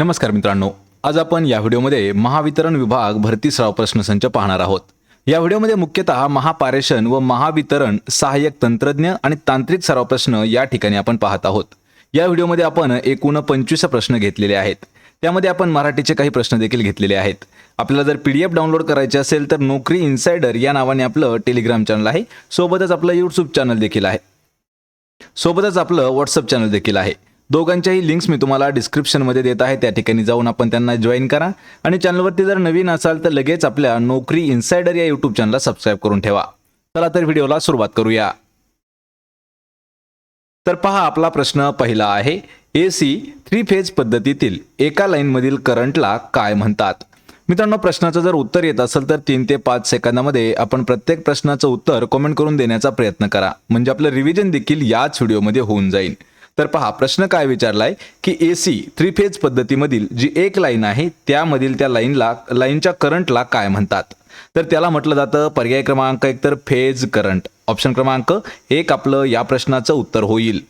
नमस्कार मित्रांनो आज आपण या व्हिडिओमध्ये महावितरण विभाग भरती सराव प्रश्नसंच पाहणार आहोत. या व्हिडिओमध्ये मुख्यतः महापारेषण व महावितरण सहाय्यक तंत्रज्ञ आणि तांत्रिक सराव प्रश्न या ठिकाणी आपण पाहत आहोत. या व्हिडिओमध्ये आपण एकूण पंचवीस प्रश्न घेतलेले आहेत. त्यामध्ये आपण मराठीचे काही प्रश्न देखील घेतलेले आहेत. आपल्याला जर पी डी एफ डाउनलोड करायचे असेल तर नोकरी इन्सायडर या नावाने आपलं टेलिग्राम चॅनल आहे. सोबतच आपलं यूट्यूब चॅनल देखील आहे. सोबतच आपलं व्हॉट्सअप चॅनल देखील आहे. दोघांच्याही लिंक्स मी तुम्हाला डिस्क्रिप्शनमध्ये देत आहे. त्या ठिकाणी जाऊन आपण त्यांना जॉईन करा. आणि चॅनलवरती जर नवीन असाल तर लगेच आपल्या नोकरी इन्सायडर या यूट्यूब चॅनलला सबस्क्राईब करून ठेवा. चला तर व्हिडिओला सुरुवात करूया. तर पहा आपला प्रश्न पहिला आहे. ए सी थ्री फेज पद्धतीतील एका लाईनमधील करंटला काय म्हणतात? मित्रांनो प्रश्नाचं जर उत्तर येत असेल तर तीन ते पाच सेकंदामध्ये आपण प्रत्येक प्रश्नाचं उत्तर कमेंट करून देण्याचा प्रयत्न करा. म्हणजे आपलं रिव्हिजन देखील याच व्हिडिओमध्ये होऊन जाईल. तर पहा प्रश्न काय विचारलाय की ए सी थ्री फेज पद्धतीमधील जी एक लाईन आहे त्यामधील त्या लाईनला लाईनच्या करंटला काय म्हणतात? तर त्याला म्हटलं जातं पर्याय क्रमांक एक तर फेज करंट ऑप्शन क्रमांक एक आपलं या प्रश्नाचं उत्तर होईल.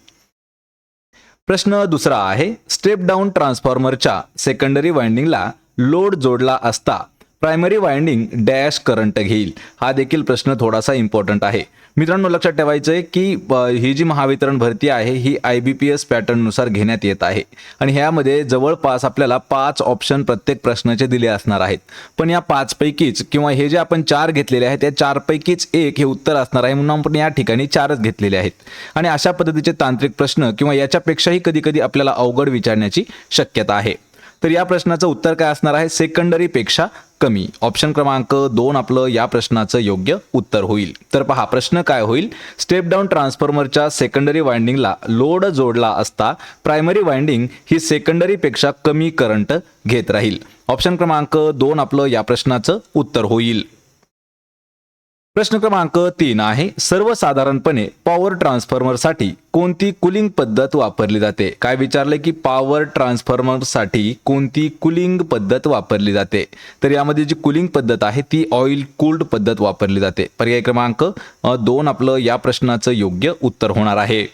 प्रश्न दुसरा आहे स्टेप डाऊन ट्रान्सफॉर्मरच्या सेकंडरी वाइंडिंगला लोड जोडला असता प्रायमरी वाइंडिंग डॅश करंट घेईल. हा देखील प्रश्न थोडासा इम्पॉर्टंट आहे. मित्रांनो लक्षात ठेवायचं आहे की ही जी महावितरण भरती आहे ही आय बी पी एस पॅटर्ननुसार घेण्यात येत आहे. आणि ह्यामध्ये जवळपास आपल्याला पाच ऑप्शन प्रत्येक प्रश्नाचे दिले असणार आहेत. पण या पाचपैकीच किंवा हे जे आपण चार घेतलेले आहेत त्या चारपैकीच एक हे उत्तर असणार आहे म्हणून आपण या ठिकाणी चारच घेतलेले आहेत. आणि अशा पद्धतीचे तांत्रिक प्रश्न किंवा याच्यापेक्षाही कधी कधी आपल्याला अवघड विचारण्याची शक्यता आहे. तर या प्रश्नाचं उत्तर काय असणार आहे? सेकंडरीपेक्षा कमी. ऑप्शन क्रमांक दोन आपलं या प्रश्नाचं योग्य उत्तर होईल. तर पहा प्रश्न काय होईल? स्टेप डाऊन ट्रान्सफॉर्मरच्या सेकंडरी वाइंडिंगला लोड जोडला असता प्रायमरी वाइंडिंग ही सेकंडरीपेक्षा कमी करंट घेत राहील. ऑप्शन क्रमांक दोन आपलं या प्रश्नाचं उत्तर होईल. प्रश्न क्रमांक तीन आहे सर्वसाधारणपणे पॉवर ट्रान्सफॉर्मरसाठी कोणती कुलिंग पद्धत वापरली जाते? काय विचारले की पॉवर ट्रान्सफॉर्मरसाठी कोणती कुलिंग पद्धत वापरली जाते? तर यामध्ये जी कुलिंग पद्धत आहे ती ऑइल कूल्ड पद्धत वापरली जाते. पर्याय क्रमांक दोन आपलं या प्रश्नाचं योग्य उत्तर होणार आहे.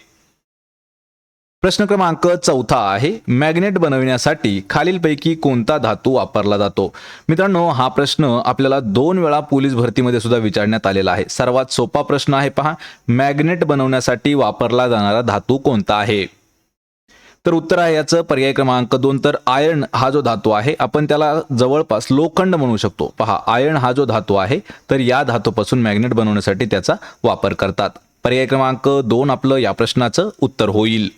प्रश्न क्रमांक चौथा आहे मॅग्नेट बनविण्यासाठी खालीलपैकी कोणता धातू वापरला जातो? मित्रांनो हा प्रश्न आपल्याला दोन वेळा पोलीस भरतीमध्ये सुद्धा विचारण्यात आलेला आहे. सर्वात सोपा प्रश्न आहे पहा मॅग्नेट बनवण्यासाठी वापरला जाणारा धातू कोणता आहे? तर उत्तर आहे याचं पर्याय क्रमांक दोन. तर आयर्न हा जो धातू आहे आपण त्याला जवळपास लोखंड म्हणू शकतो. पहा आयर्न हा जो धातू आहे तर या धातूपासून मॅग्नेट बनवण्यासाठी त्याचा वापर करतात. पर्याय क्रमांक दोन आपलं या प्रश्नाचं उत्तर होईल.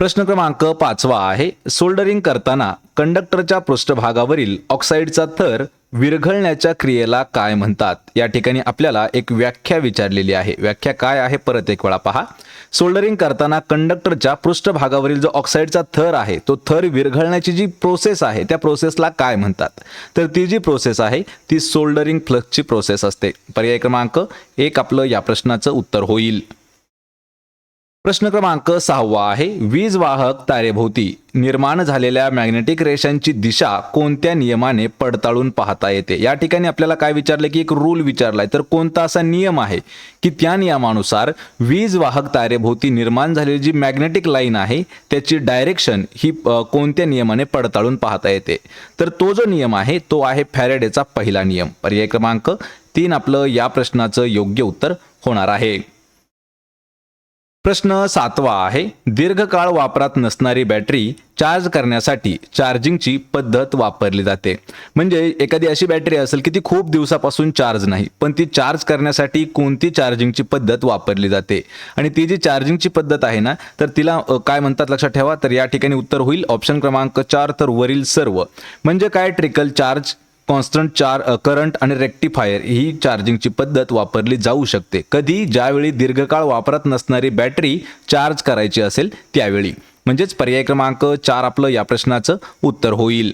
प्रश्न क्रमांक पाचवा आहे. सोल्डरिंग करताना कंडक्टरच्या पृष्ठभागावरील ऑक्साईडचा थर विरघळण्याच्या क्रियेला काय म्हणतात? या ठिकाणी आपल्याला एक व्याख्या विचारलेली आहे. व्याख्या काय आहे? परत एक वेळा पहा. सोल्डरिंग करताना कंडक्टरच्या पृष्ठभागावरील जो ऑक्साईडचा थर आहे तो थर विरघळण्याची जी प्रोसेस आहे त्या प्रोसेसला काय म्हणतात? तर ती जी प्रोसेस आहे ती सोल्डरिंग फ्लक्सची प्रोसेस असते. पर्याय क्रमांक एक आपलं या प्रश्नाचं उत्तर होईल. प्रश्न क्रमांक सहावा आहे वीज वाहक तारेभोवती. निर्माण झालेल्या मॅग्नेटिक रेषांची दिशा कोणत्या नियमाने पडताळून पाहता येते? या ठिकाणी आपल्याला काय विचारलं की एक रूल विचारलाय. तर कोणता असा नियम आहे की त्या नियमानुसार वीज वाहक तारेभोवती निर्माण झालेली जी मॅग्नेटिक लाईन आहे त्याची डायरेक्शन ही कोणत्या नियमाने पडताळून पाहता येते? तर तो जो नियम आहे तो आहे फॅरेडेचा पहिला नियम. पर्याय क्रमांक तीन आपलं या प्रश्नाचं योग्य उत्तर होणार आहे. प्रश्न सातवा आहे दीर्घकाळ वापरात नसणारी बॅटरी चार्ज करण्यासाठी चार्जिंगची पद्धत वापरली जाते. म्हणजे एखादी अशी बॅटरी असेल की ती खूप दिवसापासून चार्ज नाही पण ती चार्ज करण्यासाठी कोणती चार्जिंगची पद्धत वापरली जाते? आणि ती जी चार्जिंगची पद्धत आहे ना तर तिला काय म्हणतात लक्षात ठेवा तर या ठिकाणी उत्तर होईल ऑप्शन क्रमांक चार तर वरील सर्व. म्हणजे काय? ट्रिकल चार्ज कॉन्स्टंट चार करंट आणि रेक्टिफायर ही चार्जिंगची पद्धत वापरली जाऊ शकते. कधी ज्यावेळी दीर्घकाळ वापरत नसणारी बॅटरी चार्ज करायची असेल त्यावेळी. म्हणजेच पर्याय क्रमांक चार आपलं या प्रश्नाचं उत्तर होईल.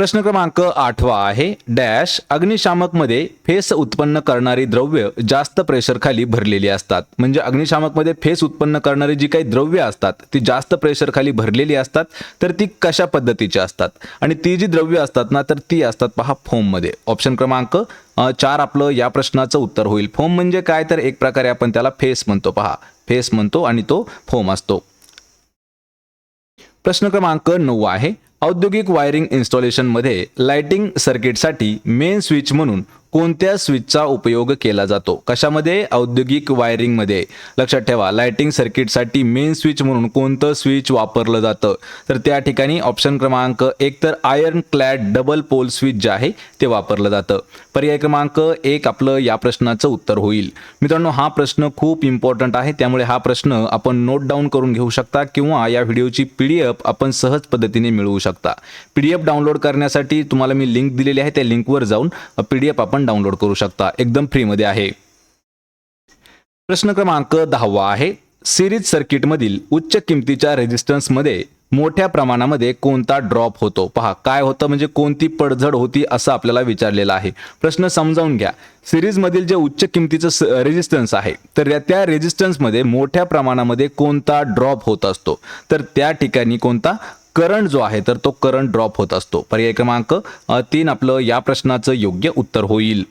प्रश्न क्रमांक आठवा आहे. डॅश अग्निशामकमध्ये फेस उत्पन्न करणारी द्रव्य जास्त प्रेशर खाली भरलेली असतात. म्हणजे अग्निशामकमध्ये फेस उत्पन्न करणारी जी काही द्रव्य असतात ती जास्त प्रेशर खाली भरलेली असतात तर ती कशा पद्धतीची असतात? आणि ती जी द्रव्य असतात ना तर ती असतात पहा फोममध्ये. ऑप्शन क्रमांक चार आपलं या प्रश्नाचं उत्तर होईल. फोम म्हणजे काय? तर एक प्रकारे आपण त्याला फेस म्हणतो पहा. फेस म्हणतो आणि तो फोम असतो. प्रश्न क्रमांक नऊ आहे. औद्योगिक वायरिंग इन्स्टॉलेशनमध्ये लाइटिंग सर्किटसाठी मेन स्विच म्हणून कोणत्या स्विचचा उपयोग केला जातो? कशामध्ये? औद्योगिक वायरिंगमध्ये. लक्षात ठेवा लाइटिंग सर्किटसाठी मेन स्विच म्हणून कोणतं स्विच वापरलं जातं? तर त्या ठिकाणी ऑप्शन क्रमांक एक तर iron clad double pole switch जे आहे ते वापरलं जातं. पर्याय क्रमांक एक आपलं या प्रश्नाचं उत्तर होईल. मित्रांनो हा प्रश्न खूप इम्पॉर्टंट आहे. त्यामुळे हा प्रश्न आपण नोट डाऊन करून घेऊ शकता किंवा या व्हिडिओची पी डी एफ आपण सहज पद्धतीने मिळवू शकता. पी डी एफ डाउनलोड करण्यासाठी तुम्हाला मी लिंक दिलेली आहे त्या लिंकवर जाऊन पी डी एफ आपण डाउनलोड करू शकता. एकदम फ्रीमध्ये आहे. प्रश्न क्रमांक दहावा आहे. सिरीज सर्किटमधील उच्च किमतीच्या रेजिस्टन्समध्ये मोठ्या प्रमाणामध्ये कोणता ड्रॉप होतो? पहा काय होतं? म्हणजे कोणती पडझड होती असं आपल्याला विचारलेलं आहे. प्रश्न समजावून घ्या. सिरीजमधील जे उच्च किमतीचं रेजिस्टन्स आहे तर या- त्या रेजिस्टन्समध्ये मोठ्या प्रमाणामध्ये कोणता ड्रॉप होत असतो? तर त्या ठिकाणी कोणता करंट जो आहे तर तो करंट ड्रॉप होत असतो. पर्याय क्रमांक तीन आपलं या प्रश्नाचं योग्य उत्तर होईल.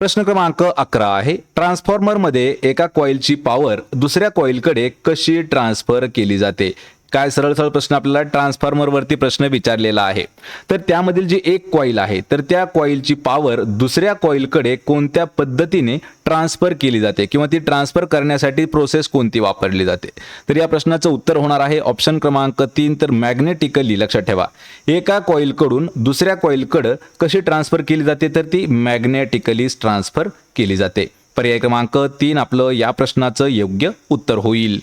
प्रश्न क्रमांक अकरा आहे. ट्रान्सफॉर्मरमध्ये एका कॉईलची पॉवर दुसऱ्या कॉईलकडे कशी ट्रान्सफर केली जाते? काय सरळ सरळ प्रश्न आपल्याला ट्रान्सफॉर्मरवरती प्रश्न विचारलेला आहे. तर त्यामधील जी एक कॉईल आहे तर त्या कॉईलची पॉवर दुसऱ्या कॉईलकडे कोणत्या पद्धतीने ट्रान्सफर केली जाते किंवा ती ट्रान्सफर करण्यासाठी प्रोसेस कोणती वापरली जाते? तर या प्रश्नाचं उत्तर होणार आहे ऑप्शन क्रमांक तीन. तर मॅग्नेटिकली लक्षात ठेवा. एका कॉईलकडून दुसऱ्या कॉईलकडं कशी ट्रान्सफर केली जाते? तर ती मॅग्नेटिकली ट्रान्सफर केली जाते. पर्याय क्रमांक तीन आपलं या प्रश्नाचं योग्य उत्तर होईल.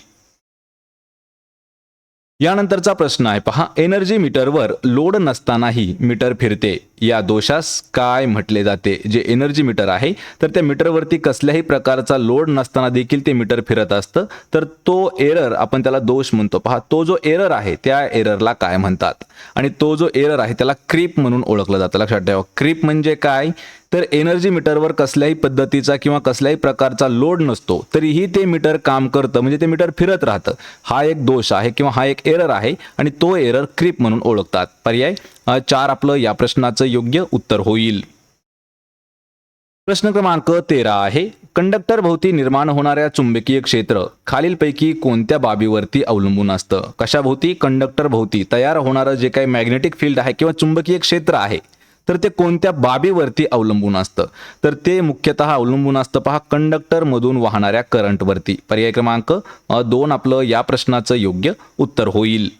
यानंतरचा प्रश्न आहे. पहा एनर्जी मीटरवर लोड नसतानाही मीटर फिरते. या दोषास काय म्हटले जाते? जे एनर्जी मीटर आहे तर त्या मीटरवरती कसल्याही प्रकारचा लोड नसताना देखील ते मीटर फिरत असतं. तर तो एरर आपण त्याला दोष म्हणतो. पहा तो जो एरर आहे त्या एररला काय म्हणतात? आणि तो जो एरर आहे त्याला क्रीप म्हणून ओळखलं जातं. लक्षात ठेवा क्रीप म्हणजे काय? तर एनर्जी मीटरवर कसल्याही पद्धतीचा किंवा कसल्याही प्रकारचा लोड नसतो तरीही ते मीटर काम करतं. म्हणजे ते मीटर फिरत राहतं. हा एक दोष आहे किंवा हा एक एरर आहे आणि तो एरर क्रीप म्हणून ओळखतात. पर्याय? चार आपलं या प्रश्नाचं योग्य उत्तर होईल. प्रश्न क्रमांक तेरा आहे कंडक्टर भोवती निर्माण होणाऱ्या चुंबकीय क्षेत्र खालीलपैकी कोणत्या बाबीवरती अवलंबून असतं? कशाभोवती कंडक्टर भोवती तयार होणारं जे काही मॅग्नेटिक फील्ड आहे किंवा चुंबकीय क्षेत्र आहे तर ते कोणत्या बाबीवरती अवलंबून असतं? तर ते मुख्यतः अवलंबून असतं पहा कंडक्टर मधून वाहणाऱ्या करंटवरती पर्याय क्रमांक दोन आपलं या प्रश्नाचं योग्य उत्तर होईल.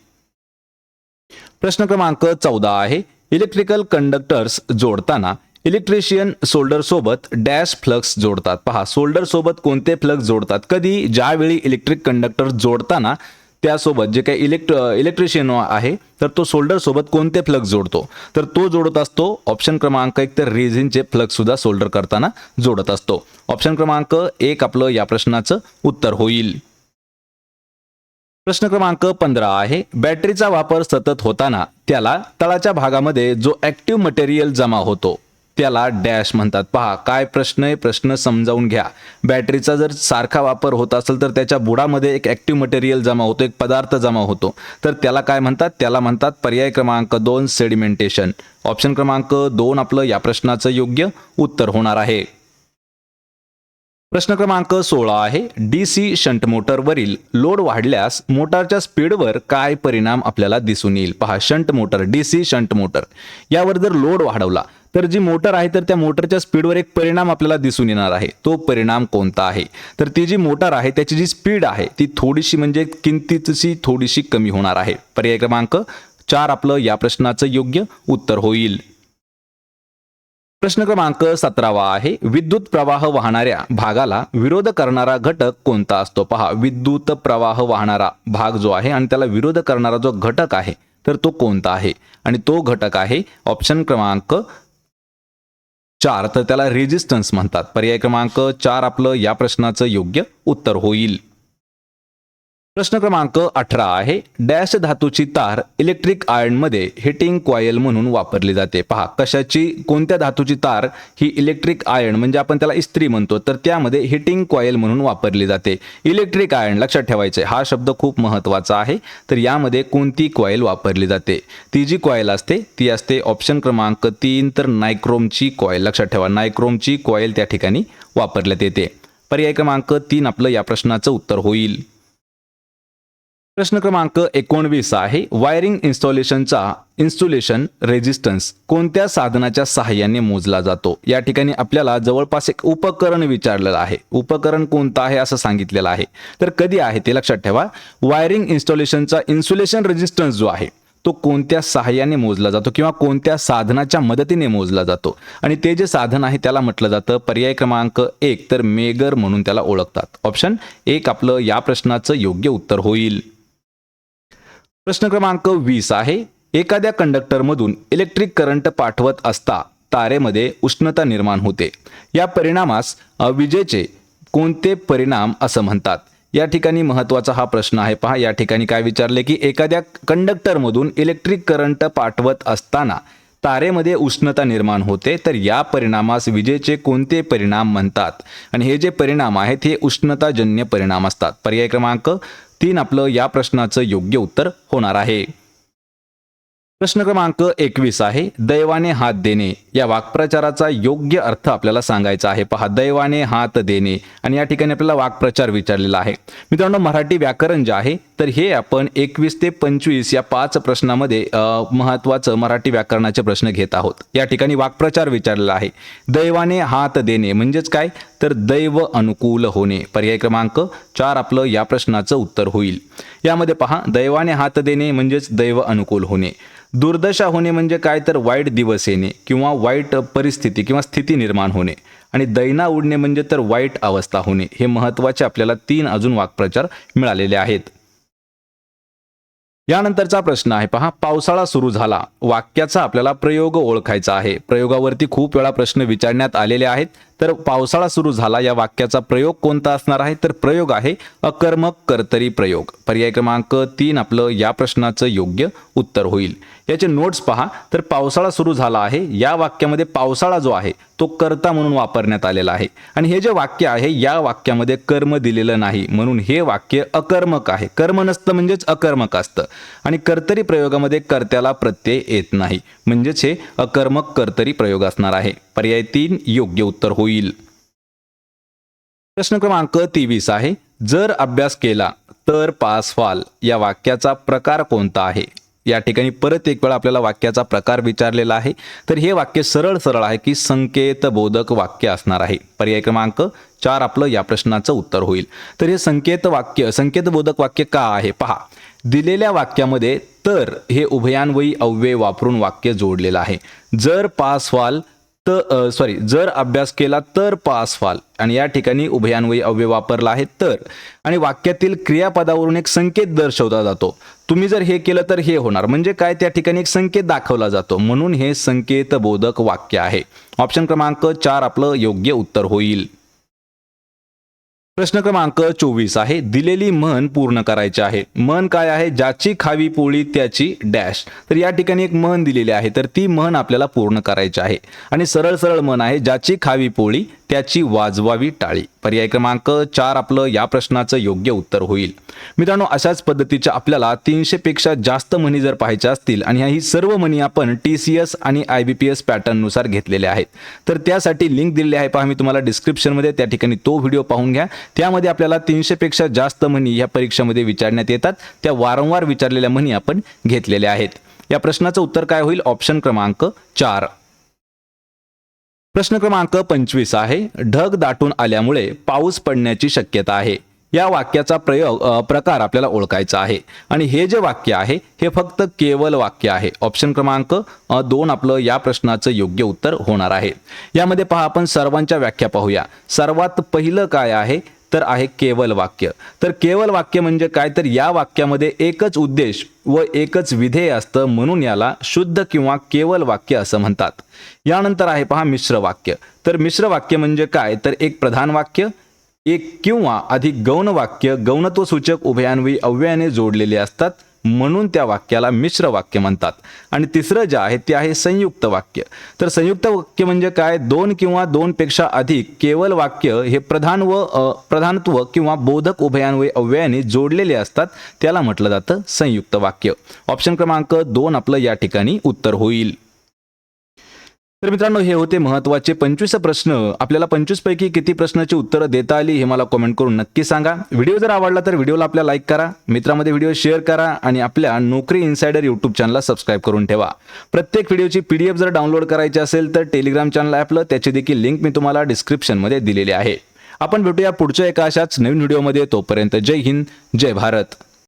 प्रश्न क्रमांक चौदा आहे. इलेक्ट्रिकल कंडक्टर्स जोडताना इलेक्ट्रिशियन सोल्डर सोबत डॅश फ्लक्स जोडतात. पहा सोल्डर सोबत कोणते फ्लक्स जोडतात? कधी ज्यावेळी इलेक्ट्रिक कंडक्टर जोडताना त्यासोबत जे काही इलेक्ट्र इलेक्ट्रिशियन आहे तर तो सोल्डर सोबत कोणते फ्लक्स जोडतो? तर तो जोडत असतो ऑप्शन क्रमांक एक तर रेझिनचे फ्लक्स सुद्धा सोल्डर करताना जोडत असतो. ऑप्शन क्रमांक एक आपलं या प्रश्नाचं उत्तर होईल. प्रश्न क्रमांक पंधरा आहे. बॅटरीचा वापर सतत होताना त्याला तळाच्या भागामध्ये जो ऍक्टिव्ह मटेरियल जमा होतो त्याला डॅश म्हणतात. पहा काय प्रश्न आहे? प्रश्न समजावून घ्या. बॅटरीचा जर सारखा वापर होत असेल तर त्याच्या बुडामध्ये एक ऍक्टिव्ह मटेरियल जमा होतो एक पदार्थ जमा होतो. तर त्याला काय म्हणतात? त्याला म्हणतात पर्याय क्रमांक दोन सेडिमेंटेशन. ऑप्शन क्रमांक दोन आपलं या प्रश्नाचं योग्य उत्तर होणार आहे. प्रश्न क्रमांक सोळा आहे. डी सी शंट मोटरवरील लोड वाढल्यास मोटारच्या स्पीडवर काय परिणाम आपल्याला दिसून येईल? पहा shunt motor D C shunt motor. यावर जर लोड वाढवला तर जी मोटर आहे तर त्या मोटरच्या स्पीडवर एक परिणाम आपल्याला दिसून येणार आहे. तो परिणाम कोणता आहे? तर ती जी मोटर आहे त्याची जी स्पीड आहे ती थोडीशी म्हणजे किंमतीची थोडीशी कमी होणार आहे. पर्याय क्रमांक चार आपलं या प्रश्नाचं योग्य उत्तर होईल. प्रश्न क्रमांक सतरावा आहे. विद्युत प्रवाह वाहणाऱ्या भागाला विरोध करणारा घटक कोणता असतो? पहा विद्युत प्रवाह वाहणारा भाग जो आहे आणि त्याला विरोध करणारा जो घटक आहे तर तो कोणता आहे? आणि तो घटक आहे ऑप्शन क्रमांक चार. तर त्याला रेजिस्टन्स म्हणतात. पर्याय क्रमांक चार आपलं या प्रश्नाचं योग्य उत्तर होईल. प्रश्न क्रमांक अठरा आहे. डॅश धातूची तार इलेक्ट्रिक आयर्नमध्ये हिटिंग कॉयल म्हणून वापरली जाते. पहा कशाची? कोणत्या धातूची तार ही इलेक्ट्रिक आयर्न म्हणजे आपण त्याला इस्त्री म्हणतो तर त्यामध्ये हिटिंग कॉयल म्हणून वापरली जाते. इलेक्ट्रिक आयर्न लक्षात ठेवायचे हा शब्द खूप महत्त्वाचा आहे तर यामध्ये कोणती कॉयल वापरली जाते? ती जी कॉयल असते ती असते ऑप्शन क्रमांक तीन तर नायक्रोमची कॉयल लक्षात ठेवा नायक्रोमची कॉयल त्या ठिकाणी वापरण्यात येते. पर्याय क्रमांक तीन आपलं या प्रश्नाचं उत्तर होईल. प्रश्न क्रमांक एकोणवीस आहे. वायरिंग इन्स्टॉलेशनचा इन्स्टॉलेशन रेजिस्टन्स कोणत्या साधनाच्या सहाय्याने मोजला जातो? या ठिकाणी आपल्याला जवळपास एक उपकरण विचारलेलं आहे. उपकरण कोणतं आहे असं सांगितलेलं आहे. तर कधी आहे ते लक्षात ठेवा. वायरिंग इन्स्टॉलेशनचा इन्सुलेशन रेजिस्टन्स जो आहे तो कोणत्या सहाय्याने मोजला जातो किंवा कोणत्या साधनाच्या मदतीने मोजला जातो? आणि ते जे साधन आहे त्याला म्हटलं जातं पर्याय क्रमांक एक. तर मेगर म्हणून त्याला ओळखतात. ऑप्शन एक आपलं या प्रश्नाचं योग्य उत्तर होईल. प्रश्न क्रमांक वीस आहे. एखाद्या कंडक्टरमधून इलेक्ट्रिक करंट पाठवत असता तारेमध्ये उष्णता निर्माण होते. या परिणामास विजेचे कोणते परिणाम असं म्हणतात? या ठिकाणी महत्त्वाचा हा प्रश्न आहे. पहा या ठिकाणी काय विचारले की एखाद्या कंडक्टरमधून इलेक्ट्रिक करंट पाठवत असताना तारेमध्ये उष्णता निर्माण होते तर या परिणामास विजेचे कोणते परिणाम म्हणतात? आणि हे जे परिणाम आहेत हे उष्णताजन्य परिणाम असतात. पर्याय क्रमांक तीन आपलं या प्रश्नाचं योग्य उत्तर होणार आहे. प्रश्न क्रमांक एकवीस आहे दैवाने हात देणे. या वाक्प्रचाराचा योग्य अर्थ आपल्याला सांगायचा आहे. पहा दैवाने हात देणे. आणि या ठिकाणी आपल्याला वाक्प्रचार विचारलेला आहे. मित्रांनो मराठी व्याकरण जे आहे तर हे आपण एकवीस ते पंचवीस या पाच प्रश्नामध्ये महत्त्वाचं मराठी व्याकरणाचे प्रश्न घेत आहोत. या ठिकाणी वाक्प्रचार विचारलेला आहे. दैवाने हात देणे म्हणजेच काय? तर दैव अनुकूल होणे. पर्याय क्रमांक चार आपलं या प्रश्नाचं उत्तर होईल. यामध्ये पहा दैवाने हात देणे म्हणजेच दैव अनुकूल होणे. दुर्दशा होणे म्हणजे काय? तर वाईट दिवस येणे किंवा वाईट परिस्थिती किंवा स्थिती निर्माण होणे. आणि दैना उडणे म्हणजे तर वाईट अवस्था होणे. हे महत्त्वाचे आपल्याला तीन अजून वाक्प्रचार मिळालेले आहेत. यानंतरचा प्रश्न आहे पहा. पावसाळा सुरू झाला. वाक्याचा आपल्याला प्रयोग ओळखायचा आहे. प्रयोगावरती खूप वेळा प्रश्न विचारण्यात आलेले आहेत. तर पावसाळा सुरू झाला. या वाक्याचा प्रयोग कोणता असणार आहे? तर प्रयोग आहे अकर्मक कर्तरी प्रयोग. पर्याय क्रमांक तीन आपलं या प्रश्नाचं योग्य उत्तर होईल. याचे नोट्स पहा. तर पावसाळा सुरू झाला आहे. या वाक्यामध्ये पावसाळा जो आहे तो कर्ता म्हणून वापरण्यात आलेला आहे. आणि हे जे वाक्य आहे या वाक्यामध्ये कर्म दिलेलं नाही. म्हणून हे वाक्य अकर्मक आहे. कर्म नसतं म्हणजेच अकर्मक असतं. आणि कर्तरी प्रयोगामध्ये कर्त्याला प्रत्यय येत नाही. म्हणजेच हे अकर्मक कर्तरी प्रयोग असणार आहे. पर्याय तीन योग्य उत्तर होईल. प्रश्न क्रमांक तेवीस आहे. जर अभ्यास केला तर पास व्हाल. या वाक्याचा प्रकार कोणता आहे? या ठिकाणी परत एक वेळा आपल्याला वाक्याचा प्रकार विचारलेला आहे. तर हे वाक्य सरळ सरळ आहे की संकेत बोधक वाक्य असणार आहे. पर्याय क्रमांक चार आपलं या प्रश्नाचं उत्तर होईल. तर हे संकेत वाक्य संकेत बोधक वाक्य का आहे? पहा. दिलेल्या वाक्यामध्ये तर हे उभयान्वयी अव्यय वापरून वाक्य जोडलेलं आहे. जर पास व्हाल तर सॉरी जर अभ्यास केला तर पास व्हाल. आणि या ठिकाणी उभयान्वयी अव्यय वापरला आहे तर. आणि वाक्यातील क्रियापदावरून एक संकेत दर्शवला जातो. तुम्ही जर हे केलं तर हे होणार. म्हणजे काय? त्या ठिकाणी एक संकेत दाखवला जातो. म्हणून हे संकेतबोधक वाक्य आहे. ऑप्शन क्रमांक चार आपलं योग्य उत्तर होईल. प्रश्न क्रमांक चोवीस आहे. दिलेली म्हण पूर्ण करायची आहे. म्हण काय आहे? ज्याची खावी पोळी त्याची डॅश. तर या ठिकाणी एक म्हण दिलेली आहे. तर ती म्हण आपल्याला पूर्ण करायची आहे. आणि सरळ सरळ म्हण आहे. ज्याची खावी पोळी त्याची वाजवावी टाळी. पर्याय क्रमांक चार आपलं या प्रश्नाचं योग्य उत्तर होईल. मित्रांनो अशाच पद्धतीच्या आपल्याला तीनशे पेक्षा जास्त म्हणी जर पाहायच्या असतील आणि ह्या ही सर्व म्हणी आपण टी सी एस आणि आय बी पी एस पॅटर्ननुसार घेतलेल्या आहेत. तर त्यासाठी लिंक दिलेली आहे पहा मी तुम्हाला डिस्क्रिप्शनमध्ये त्या ठिकाणी तो व्हिडिओ पाहून घ्या. त्यामध्ये आपल्याला तीनशे पेक्षा जास्त म्हणी या परीक्षेमध्ये विचारण्यात येतात. त्या वारंवार विचारलेल्या म्हणी आपण घेतलेल्या आहेत. या प्रश्नाचं उत्तर काय होईल? ऑप्शन क्रमांक चार. प्रश्न क्रमांक पंचवीस आहे. ढग दाटून आल्यामुळे पाऊस पडण्याची शक्यता आहे. या वाक्याचा प्रयोग प्रकार आपल्याला ओळखायचा आहे. आणि हे जे वाक्य आहे हे फक्त केवल वाक्य आहे. ऑप्शन क्रमांक दोन आपलं या प्रश्नाचं योग्य उत्तर होणार आहे. यामध्ये पहा आपण सर्वांच्या व्याख्या पाहूया. सर्वात पहिलं काय आहे? तर आहे केवल वाक्य. तर केवल वाक्य म्हणजे काय? तर या वाक्यामध्ये एकच उद्देश व एकच विधेय असतं म्हणून याला शुद्ध किंवा केवल वाक्य असं म्हणतात. यानंतर आहे पहा मिश्र वाक्य. तर मिश्र वाक्य म्हणजे काय? तर एक प्रधान वाक्य एक किंवा अधिक गौण वाक्य गौणत्व सूचक उभयान्वयी अव्ययाने जोडलेले असतात. म्हणून त्या वाक्याला मिश्र वाक्य म्हणतात. आणि तिसरं जे आहे ते आहे संयुक्त वाक्य. तर संयुक्त वाक्य म्हणजे काय? दोन किंवा दोनपेक्षा अधिक केवल वाक्य हे प्रधान व प्रधानत्व किंवा बोधक उभयान्वय अव्ययाने जोडलेले असतात. त्याला म्हटलं जातं संयुक्त वाक्य. ऑप्शन क्रमांक दोन आपलं या ठिकाणी उत्तर होईल. तर मित्रांनो हे होते महत्त्वाचे पंचवीस प्रश्न. आपल्याला पंचवीस पैकी किती प्रश्नाची उत्तरं देता आली हे मला कमेंट करून नक्की सांगा. व्हिडिओ जर आवडला तर व्हिडिओला आपल्या लाईक करा मित्रामध्ये व्हिडिओ शेअर करा आणि आपल्या नोकरी इन्सायडर युट्यूब चॅनलला सबस्क्राईब करून ठेवा. प्रत्येक व्हिडिओची पीडीएफ जर डाउनलोड करायची असेल तर टेलिग्राम चॅनल ॲपलं त्याची देखील लिंक मी तुम्हाला डिस्क्रिप्शनमध्ये दिलेली आहे. आपण भेटूया पुढच्या एका अशाच नवीन व्हिडिओमध्ये. तोपर्यंत जय हिंद जय भारत.